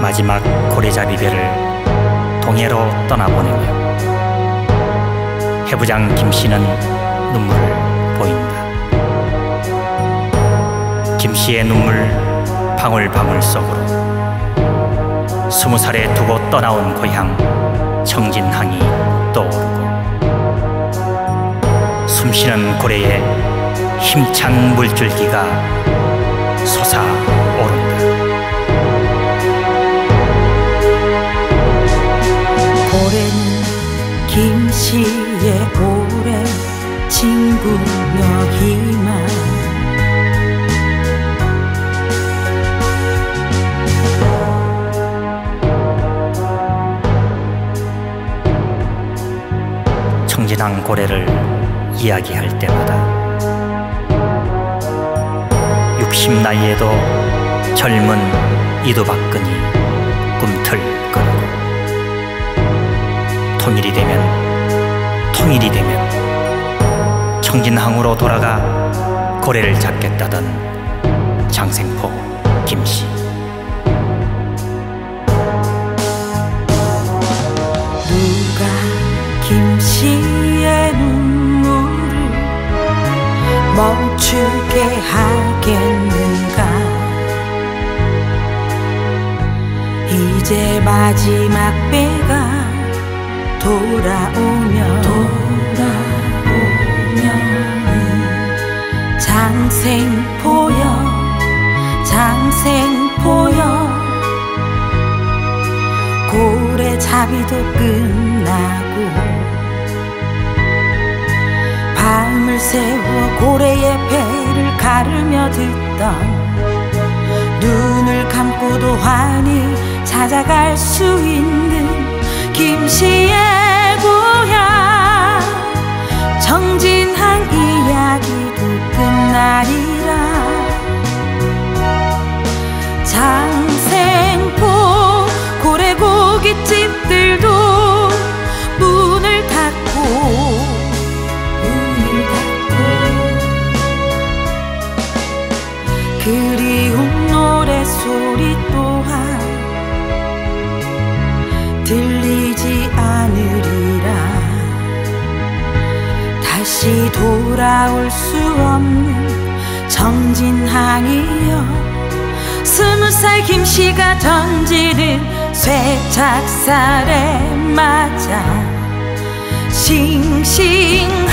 마지막 고래잡이배를 동해로 떠나보내며 해부장 김씨는 눈물을 보인다. 김씨의 눈물 방울방울 속으로 스무 살에 두고 떠나온 고향 청진항이 떠오르고 숨쉬는 고래에 힘찬 물줄기가 솟아오른다. 고래는 김씨의 오랜 친구며 희 망 청진항 고래를 이야기할 때마다 60 나이에도 젊은 이두박근이 꿈틀거리고 통일이 되면 통일이 되면 청진항으로 돌아가 고래를 잡겠다던 장생포 김씨 김씨의 눈물을 멈추게 하겠는가? 이제 마지막 배가 돌아오면 돌아오면 장생포여 장생포여. 고래잡이도 끝나고 고래의 배를 가르며 듣던 눈을 감고도 환히 찾아갈 수 있는 김씨의 그리운 노래소리 또한 들리지 않으리라. 다시 돌아올 수 없는 정진항이여 스무 살 김씨가 던지는 쇠착살에 맞아 싱싱하게